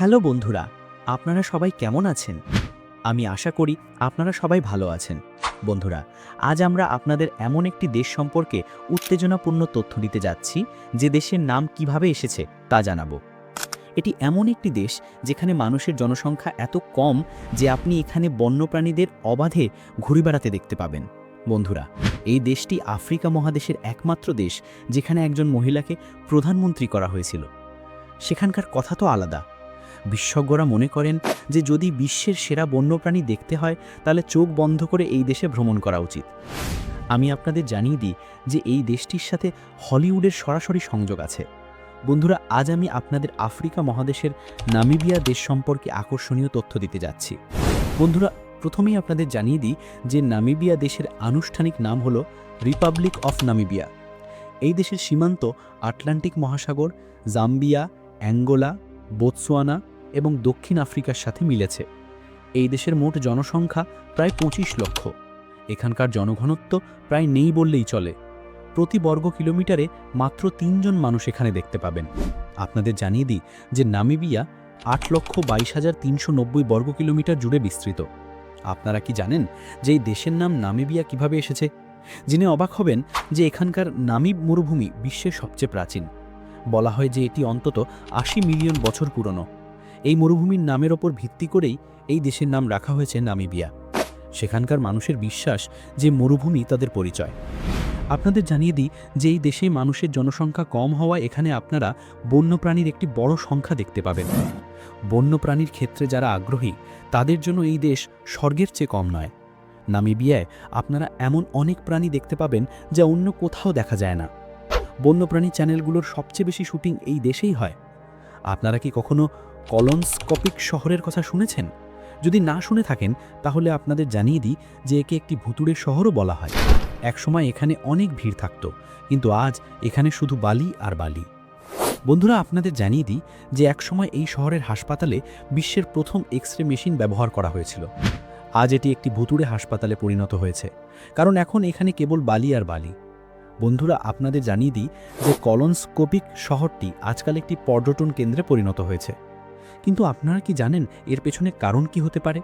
Hello বন্ধুরা, আপনারা সবাই কেমন আছেন? আমি আশা করি আপনারা সবাই ভালো আছেন। বন্ধুরা, আজ আমরা আপনাদের এমন একটি দেশ সম্পর্কে উত্তেজনাপূর্ণ তথ্য দিতে যাচ্ছি যে দেশের নাম কীভাবে এসেছে তা জানাব। এটি এমন একটি দেশ যেখানে মানুষের জনসংখ্যা এত কম যে আপনি এখানে বন্যপ্রাণীদের অবাধে ঘুরে বেড়াতে দেখতে পাবেন। বন্ধুরা, এই দেশটি আফ্রিকা মহাদেশের একমাত্র দেশ যেখানে একজন মহিলাকে প্রধানমন্ত্রী করা হয়েছিল। সেখানকার কথা তো আলাদা। বিশেষজ্ঞরা মনে করেন যে যদি বিশ্বের সেরা বন্যপ্রাণী দেখতে হয়, তাহলে চোখ বন্ধ করে এই দেশে ভ্রমণ করা উচিত। আমি আপনাদের জানিয়ে দিই যে এই দেশটির সাথে হলিউডের সরাসরি সংযোগ আছে। বন্ধুরা, আজ আমি আপনাদের আফ্রিকা মহাদেশের নামিবিয়া দেশ সম্পর্কে আকর্ষণীয় তথ্য দিতে যাচ্ছি। বন্ধুরা, প্রথমেই আপনাদের জানিয়ে দিই যে নামিবিয়া দেশের আনুষ্ঠানিক নাম হল রিপাবলিক অফ নামিবিয়া। এই দেশের সীমান্ত আটলান্টিক মহাসাগর, জাম্বিয়া, অ্যাঙ্গোলা বোতসোয়ানা এবং দক্ষিণ আফ্রিকার সাথে মিলেছে। এই দেশের মোট জনসংখ্যা প্রায় পঁচিশ লক্ষ। এখানকার জনঘনত্ব প্রায় নেই বললেই চলে। প্রতি বর্গ কিলোমিটারে মাত্র তিনজন মানুষ এখানে দেখতে পাবেন। আপনাদের জানিয়ে দিই যে নামিবিয়া আট লক্ষ বাইশ হাজার তিনশো নব্বই বর্গ কিলোমিটার জুড়ে বিস্তৃত। আপনারা কি জানেন যে এই দেশের নাম নামিবিয়া কীভাবে এসেছে? যিনি অবাক হবেন যে এখানকার নামিব মরুভূমি বিশ্বের সবচেয়ে প্রাচীন। বলা হয় যে এটি অন্তত আশি মিলিয়ন বছর পুরনো। এই মরুভূমির নামের ওপর ভিত্তি করেই এই দেশের নাম রাখা হয়েছে নামিবিয়া। সেখানকার মানুষের বিশ্বাস যে মরুভূমি তাদের পরিচয়। আপনাদের জানিয়ে দিই যে এই দেশে মানুষের জনসংখ্যা কম হওয়ায় এখানে আপনারা বন্যপ্রাণীর একটি বড় সংখ্যা দেখতে পাবেন। বন্যপ্রাণীর ক্ষেত্রে যারা আগ্রহী, তাদের জন্য এই দেশ স্বর্গের চেয়ে কম নয়। নামিবিয়ায় আপনারা এমন অনেক প্রাণী দেখতে পাবেন যা অন্য কোথাও দেখা যায় না। বন্যপ্রাণী চ্যানেলগুলোর সবচেয়ে বেশি শুটিং এই দেশেই হয়। আপনারা কি কখনো কলনস্কপিক শহরের কথা শুনেছেন? যদি না শুনে থাকেন, তাহলে আপনাদের জানিয়ে দিই যে একে একটি ভুতুড়ের শহরও বলা হয়। একসময় এখানে অনেক ভিড় থাকত, কিন্তু আজ এখানে শুধু বালি আর বালি। বন্ধুরা, আপনাদের জানিয়ে দিই যে একসময় এই শহরের হাসপাতালে বিশ্বের প্রথম এক্স রে মেশিন ব্যবহার করা হয়েছিল। আজ এটি একটি ভুতুড়ে হাসপাতালে পরিণত হয়েছে, কারণ এখন এখানে কেবল বালি আর বালি। বন্ধুরা, আপনাদের জানিয়ে দিই যে কলনস্কোপিক শহরটি আজকাল একটি পর্যটন কেন্দ্রে পরিণত হয়েছে। কিন্তু আপনারা কি জানেন এর পেছনে কারণ কি হতে পারে?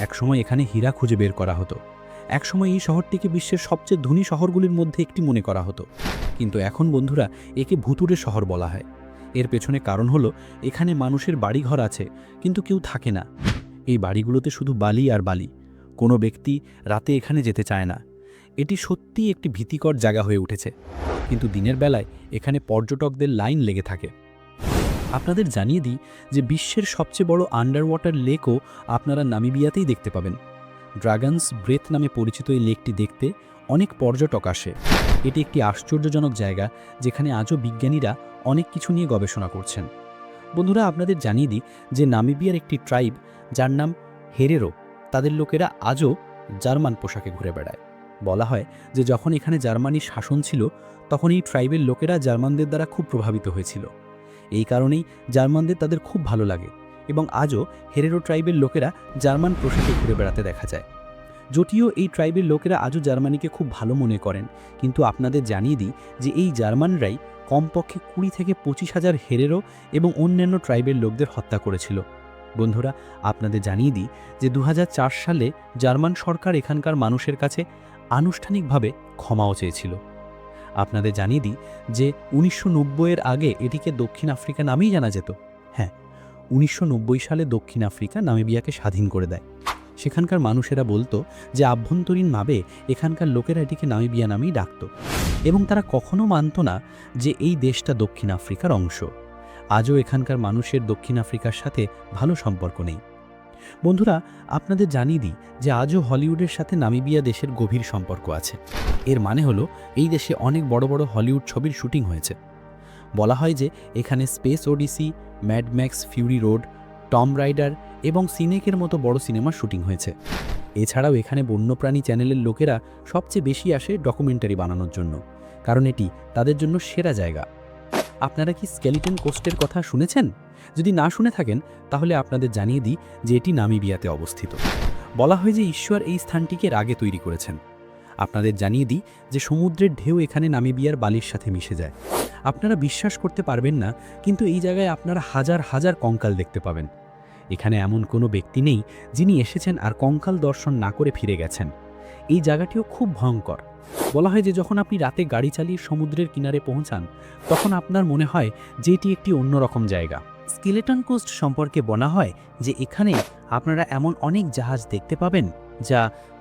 একসময় এখানে হীরা খুঁজে বের করা হতো। একসময় এই শহরটিকে বিশ্বের সবচেয়ে ধনী শহরগুলির মধ্যে একটি মনে করা হতো। কিন্তু এখন বন্ধুরা, একে ভুতুরে শহর বলা হয়। এর পেছনে কারণ হলো, এখানে মানুষের বাড়িঘর আছে, কিন্তু কেউ থাকে না। এই বাড়িগুলোতে শুধু বালি আর বালি। কোনো ব্যক্তি রাতে এখানে যেতে চায় না। এটি সত্যিই একটি ভীতিকর জায়গা হয়ে উঠেছে। কিন্তু দিনের বেলায় এখানে পর্যটকদের লাইন লেগে থাকে। আপনাদের জানিয়ে দিই যে বিশ্বের সবচেয়ে বড় আন্ডার ওয়াটার লেকও আপনারা নামিবিয়াতেই দেখতে পাবেন। ড্রাগনস ব্রেথ নামে পরিচিত এই লেকটি দেখতে অনেক পর্যটক আসে। এটি একটি আশ্চর্যজনক জায়গা যেখানে আজও বিজ্ঞানীরা অনেক কিছু নিয়ে গবেষণা করছেন। বন্ধুরা, আপনাদের জানিয়ে দিই যে নামিবিয়ার একটি ট্রাইব যার নাম হেরেরো, তাদের লোকেরা আজও জার্মান পোশাকে ঘুরে বেড়ায়। বলা হয় যে যখন এখানে জার্মানির শাসন ছিল তখন এই ট্রাইবের লোকেরা জার্মানদের দ্বারা খুব প্রভাবিত হয়েছিল। এই কারণেই জার্মানদের তাদের খুব ভালো লাগে এবং আজও হেরেরো ট্রাইবের লোকেরা জার্মান পোশাকে ঘুরে বেড়াতে দেখা যায়। যদিও এই ট্রাইবের লোকেরা আজও জার্মানিকে খুব ভালো মনে করেন, কিন্তু আপনাদের জানিয়ে দিই যে এই জার্মানরাই কমপক্ষে কুড়ি থেকে পঁচিশ হাজার হেরেরো এবং অন্যান্য ট্রাইবের লোকদের হত্যা করেছিল। বন্ধুরা, আপনাদের জানিয়ে দিই যে দু হাজার চার সালে জার্মান সরকার এখানকার মানুষের কাছে আনুষ্ঠানিকভাবে ক্ষমাও চেয়েছিল। আপনাদের জানিয়ে দিই যে উনিশশো এর আগে এটিকে দক্ষিণ আফ্রিকা নামেই জানা যেত। হ্যাঁ উনিশশো নব্বই সালে দক্ষিণ আফ্রিকা নামিবিয়াকে স্বাধীন করে দেয়। সেখানকার মানুষেরা বলতো যে আভ্যন্তরীণভাবে এখানকার লোকেরা এটিকে নামিবিয়া নামেই ডাকত এবং তারা কখনো মানত না যে এই দেশটা দক্ষিণ আফ্রিকার অংশ। আজও এখানকার মানুষের দক্ষিণ আফ্রিকার সাথে ভালো সম্পর্ক নেই। বন্ধুরা, আপনাদের জানিয়ে দিই যে আজও হলিউডের সাথে নামিবিয়া দেশের গভীর সম্পর্ক আছে। এর মানে হলো, এই দেশে অনেক বড় বড় হলিউড ছবির শুটিং হয়েছে। বলা হয় যে, এখানে Space Odyssey Mad Max Fury Road, Tomb Raider এবং সিনেকের মতো বড় সিনেমার শুটিং হয়েছে। এছাড়াও এখানে বন্যপ্রাণী চ্যানেলের লোকেরা সবচেয়ে বেশি আসে ডকুমেন্টারি বানানোর জন্য, কারণ এটি তাদের জন্য সেরা জায়গা। আপনারা কি স্কেলিটন কোস্টের কথা শুনেছেন? যদি না শুনে থাকেন, তাহলে আপনাদের জানিয়ে দিই যে এটি নামিবিয়াতে অবস্থিত। বলা হয় যে ঈশ্বর এই স্থানটিকে আগে তৈরি করেছেন। আপনাদের জানিয়ে দিই যে সমুদ্রের ঢেউ এখানে নামিবিয়ার বালির সাথে মিশে যায়। আপনারা বিশ্বাস করতে পারবেন না, কিন্তু এই জায়গায় আপনারা হাজার হাজার কঙ্কাল দেখতে পাবেন। এখানে এমন কোনো ব্যক্তি নেই যিনি এসেছেন আর কঙ্কাল দর্শন না করে ফিরে গেছেন। এই জায়গাটিও খুব ভয়ঙ্কর। বলা হয় যে যখন আপনি রাতে গাড়ি চালিয়ে সমুদ্রের কিনারে পৌঁছান, তখন আপনার মনে হয় যে এটি একটি অন্যরকম জায়গা। স্কেলেটন কোস্ট সম্পর্কে বলা হয় যে এখানে আপনারা এমন অনেক জাহাজ দেখতে পাবেন যা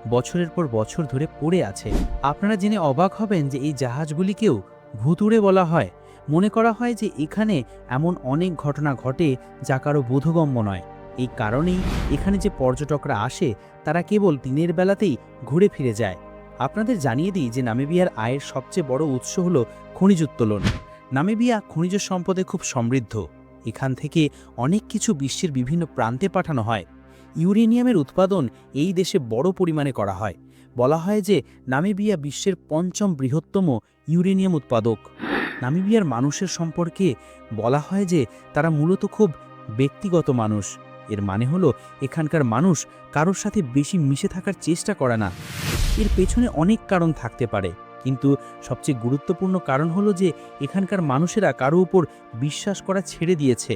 বছরের পর বছর ধরে পড়ে আছে। আপনারা জেনে অবাক হবেন যে এই জাহাজগুলিকেও ভুতুড়ে বলা হয়। মনে করা হয় যে এখানে এমন অনেক ঘটনা ঘটে যা কারও বোধগম্য নয়। এই কারণেই এখানে যে পর্যটকরা আসে, তারা কেবল দিনের বেলাতেই ঘুরে ফিরে যায়। আপনাদের জানিয়ে দিই যে নামিবিয়ার আয়ের সবচেয়ে বড় উৎস হল খনিজ উত্তোলন। নামিবিয়া খনিজ সম্পদে খুব সমৃদ্ধ। এখান থেকে অনেক কিছু বিশ্বের বিভিন্ন প্রান্তে পাঠানো হয়। ইউরেনিয়ামের উৎপাদন এই দেশে বড় পরিমাণে করা হয়। বলা হয় যে নামিবিয়া বিশ্বের পঞ্চম বৃহত্তম ইউরেনিয়াম উৎপাদক। নামিবিয়ার মানুষের সম্পর্কে বলা হয় যে তারা মূলত খুব ব্যক্তিগত মানুষ। এর মানে হলো এখানকার মানুষ কারোর সাথে বেশি মিশে থাকার চেষ্টা করে না। এর পেছনে অনেক কারণ থাকতে পারে। কিন্তু সবচেয়ে গুরুত্বপূর্ণ কারণ হলো যে এখানকার মানুষেরা কারও উপর বিশ্বাস করা ছেড়ে দিয়েছে।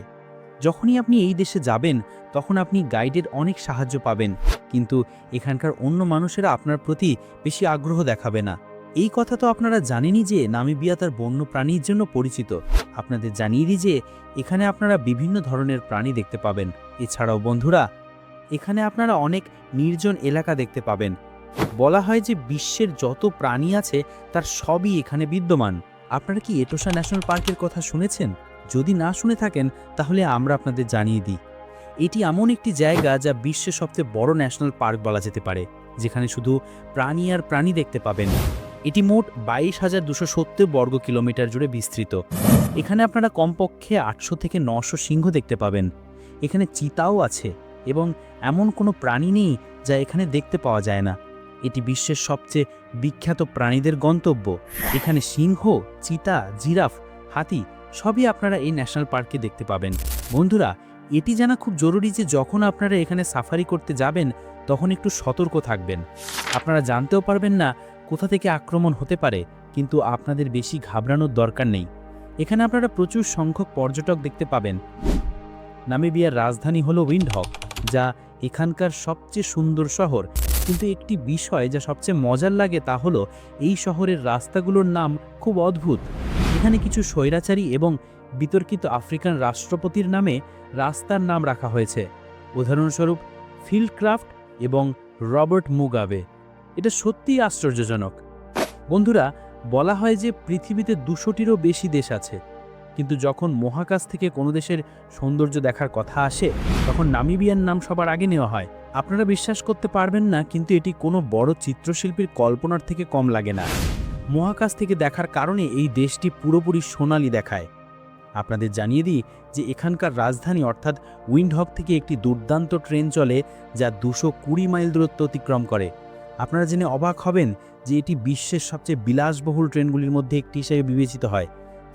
যখনই আপনি এই দেশে যাবেন, তখন আপনি গাইডের অনেক সাহায্য পাবেন, কিন্তু এখানকার অন্য মানুষেরা আপনার প্রতি বেশি আগ্রহ দেখাবে না। এই কথা তো আপনারা জানেনই যে নামিবিয়া তার বন্য প্রাণীর জন্য পরিচিত। আপনাদের জানিয়ে দিই যে এখানে আপনারা বিভিন্ন ধরনের প্রাণী দেখতে পাবেন। এছাড়াও বন্ধুরা, এখানে আপনারা অনেক নির্জন এলাকা দেখতে পাবেন। বলা হয় যে বিশ্বের যত প্রাণী আছে, তার সবই এখানে বিদ্যমান। আপনারা কি এটোসা ন্যাশনাল পার্কের কথা শুনেছেন? যদি না শুনে থাকেন, তাহলে আমরা আপনাদের জানিয়ে দিই। এটি এমন একটি জায়গা যা বিশ্বের সবচেয়ে বড় ন্যাশনাল পার্ক বলা যেতে পারে, যেখানে শুধু প্রাণী আর প্রাণী দেখতে পাবেন। এটি মোট বাইশ হাজার দুশো সত্তর বর্গ কিলোমিটার জুড়ে বিস্তৃত। এখানে আপনারা কমপক্ষে আটশো থেকে নশো সিংহ দেখতে পাবেন। এখানে চিতাও আছে এবং এমন কোনো প্রাণী নেই যা এখানে দেখতে পাওয়া যায় না। এটি বিশ্বের সবচেয়ে বিখ্যাত প্রাণীদের গন্তব্য। এখানে সিংহ, চিতা, জিরাফ, হাতি সবই আপনারা এই ন্যাশনাল পার্কে দেখতে পাবেন। বন্ধুরা, এটি জানা খুব জরুরি যে যখন আপনারা এখানে সাফারি করতে যাবেন, তখন একটু সতর্ক থাকবেন। আপনারা জানতেও পারবেন না কোথা থেকে আক্রমণ হতে পারে, কিন্তু আপনাদের বেশি ঘাবড়ানোর দরকার নেই। এখানে আপনারা প্রচুর সংখ্যক পর্যটক দেখতে পাবেন। নামিবিয়ার রাজধানী হলো উইন্ডহক, যা এখানকার সবচেয়ে সুন্দর শহর। কিন্তু একটি বিষয় যা সবচেয়ে মজার লাগে তা হলো এই শহরের রাস্তাগুলোর নাম খুব অদ্ভুত। এখানে কিছু স্বৈরাচারী এবং বিতর্কিত আফ্রিকান রাষ্ট্রপতির নামে রাস্তার নাম রাখা হয়েছে। উদাহরণস্বরূপ ফিল্ডক্রাফট এবং রবার্ট মুগাবে। এটা সত্যিই আশ্চর্যজনক। বন্ধুরা, বলা হয় যে পৃথিবীতে দুশোটিরও বেশি দেশ আছে। কিন্তু যখন মহাকাশ থেকে কোনো দেশের সৌন্দর্য দেখার কথা আসে, তখন নামিবিয়ার নাম সবার আগে নেওয়া হয়। আপনারা বিশ্বাস করতে পারবেন না, কিন্তু এটি কোনো বড় চিত্রশিল্পীর কল্পনার থেকে কম লাগে না। মহাকাশ থেকে দেখার কারণে এই দেশটি পুরোপুরি সোনালি দেখায়। আপনাদের জানিয়ে দিই যে এখানকার রাজধানী অর্থাৎ উইন্ডহক থেকে একটি দুর্দান্ত ট্রেন চলে, যা দুশো কুড়ি মাইল দূরত্ব অতিক্রম করে। আপনারা জেনে অবাক হবেন যে এটি বিশ্বের সবচেয়ে বিলাসবহুল ট্রেনগুলির মধ্যে একটি হিসেবে বিবেচিত হয়,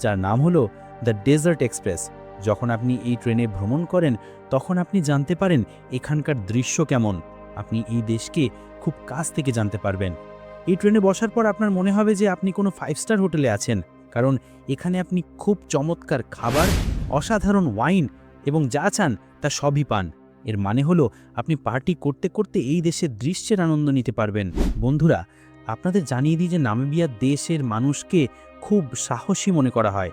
যার নাম হলো দ্য ডেজার্ট এক্সপ্রেস। যখন আপনি এই ট্রেনে ভ্রমণ করেন, তখন আপনি জানতে পারেন এখানকার দৃশ্য কেমন। আপনি এই দেশকে খুব কাছ থেকে জানতে পারবেন। এই ট্রেনে বসার পর আপনার মনে হবে যে আপনি কোনো ফাইভ স্টার হোটেলে আছেন। কারণ এখানে আপনি খুব চমৎকার খাবার, অসাধারণ ওয়াইন এবং যা চান তা সবই পান। এর মানে হলো আপনি পার্টি করতে করতে এই দেশের দৃশ্যের আনন্দ নিতে পারবেন। বন্ধুরা, আপনাদের জানিয়ে দিই যে নামিবিয়া দেশের মানুষকে খুব সাহসী মনে করা হয়।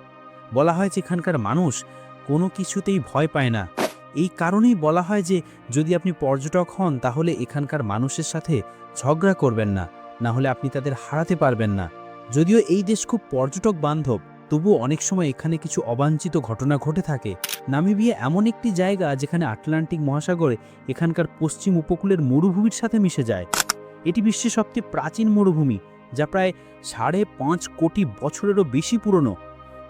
বলা হয় যে এখানকার মানুষ কোনো কিছুতেই ভয় পায় না। এই কারণেই বলা হয় যে যদি আপনি পর্যটক হন, তাহলে এখানকার মানুষের সাথে ঝগড়া করবেন না না হলে আপনি তাদের হারাতে পারবেন না। যদিও এই দেশ খুব পর্যটক বান্ধব, তবুও অনেক সময় এখানে কিছু অবাঞ্ছিত ঘটনা ঘটে থাকে। নামিবিয়া এমন একটি জায়গা যেখানে আটলান্টিক মহাসাগরে এখানকার পশ্চিম উপকূলের মরুভূমির সাথে মিশে যায়। এটি বিশ্বের সবচেয়ে প্রাচীন মরুভূমি, যা প্রায় সাড়ে পাঁচ কোটি বছরেরও বেশি পুরনো।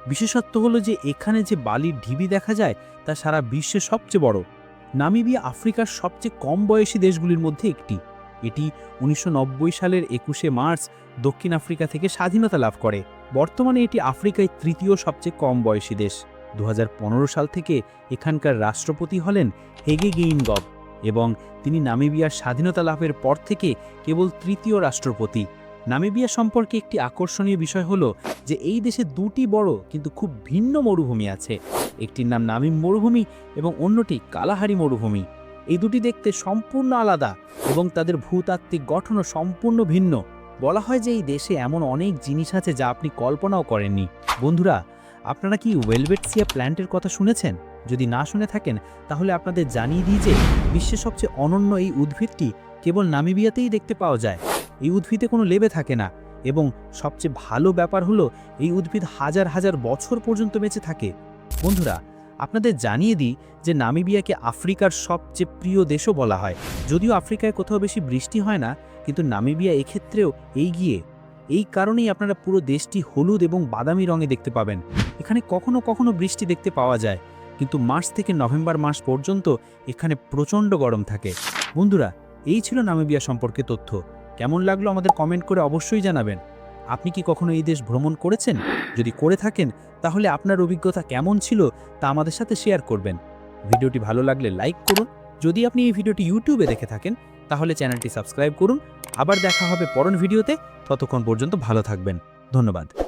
বিশেষত্ব হলো যে এখানে যে বালির ঢিবি দেখা যায়, তা সারা বিশ্বে সবচেয়ে বড়। নামিবিয়া আফ্রিকার সবচেয়ে কম বয়সী দেশগুলির মধ্যে একটি। এটি উনিশশো নব্বই সালের একুশে মার্চ দক্ষিণ আফ্রিকা থেকে স্বাধীনতা লাভ করে। বর্তমানে এটি আফ্রিকায় তৃতীয় সবচেয়ে কম বয়সী দেশ। দু হাজার পনেরো সাল থেকে এখানকার রাষ্ট্রপতি হলেন হেগে গেইনগব এবং তিনি নামিবিয়ার স্বাধীনতা লাভের পর থেকে কেবল তৃতীয় রাষ্ট্রপতি। নামিবিয়া সম্পর্কে একটি আকর্ষণীয় বিষয় হলো যে এই দেশে দুটি বড় কিন্তু খুব ভিন্ন মরুভূমি আছে। একটির নাম নামিম মরুভূমি এবং অন্যটি কালাহারি মরুভূমি। এই দুটি দেখতে সম্পূর্ণ আলাদা এবং তাদের ভূতাত্ত্বিক গঠনও সম্পূর্ণ ভিন্ন। বলা হয় যে এই দেশে এমন অনেক জিনিস আছে যা আপনি কল্পনাও করেননি। বন্ধুরা, আপনারা কি ওয়েলভেটসিয়া প্ল্যান্টের কথা শুনেছেন? যদি না শুনে থাকেন, তাহলে আপনাদের জানিয়ে দিই যে বিশ্বের সবচেয়ে অনন্য এই উদ্ভিদটি কেবল নামিবিয়াতেই দেখতে পাওয়া যায়। এই উদ্ভিদে কোনো লেবে থাকে না এবং সবচেয়ে ভালো ব্যাপার হলো এই উদ্ভিদ হাজার হাজার বছর পর্যন্ত বেঁচে থাকে। বন্ধুরা, আপনাদের জানিয়ে দিই যে নামিবিয়াকে আফ্রিকার সবচেয়ে প্রিয় দেশও বলা হয়। যদিও আফ্রিকায় কোথাও বেশি বৃষ্টি হয় না, কিন্তু নামিবিয়া এক্ষেত্রেও এগিয়ে। এই কারণেই আপনারা পুরো দেশটি হলুদ এবং বাদামি রঙে দেখতে পাবেন। এখানে কখনো কখনো বৃষ্টি দেখতে পাওয়া যায়, কিন্তু মার্চ থেকে নভেম্বর মাস পর্যন্ত এখানে প্রচণ্ড গরম থাকে। বন্ধুরা, এই ছিল নামিবিয়া সম্পর্কে তথ্য। কেমন লাগল আমাদের কমেন্ট করে অবশ্যই জানাবেন। আপনি কি কখনো এই দেশ ভ্রমণ করেছেন? যদি করে থাকেন, তাহলে আপনার অভিজ্ঞতা কেমন ছিল তা আমাদের সাথে শেয়ার করবেন। ভিডিওটি ভালো লাগলে লাইক করুন। যদি আপনি এই ভিডিওটি ইউটিউবে দেখে থাকেন, তাহলে চ্যানেলটি সাবস্ক্রাইব করুন। আবার দেখা হবে পরন ভিডিওতে। ততক্ষণ পর্যন্ত ভালো থাকবেন। ধন্যবাদ।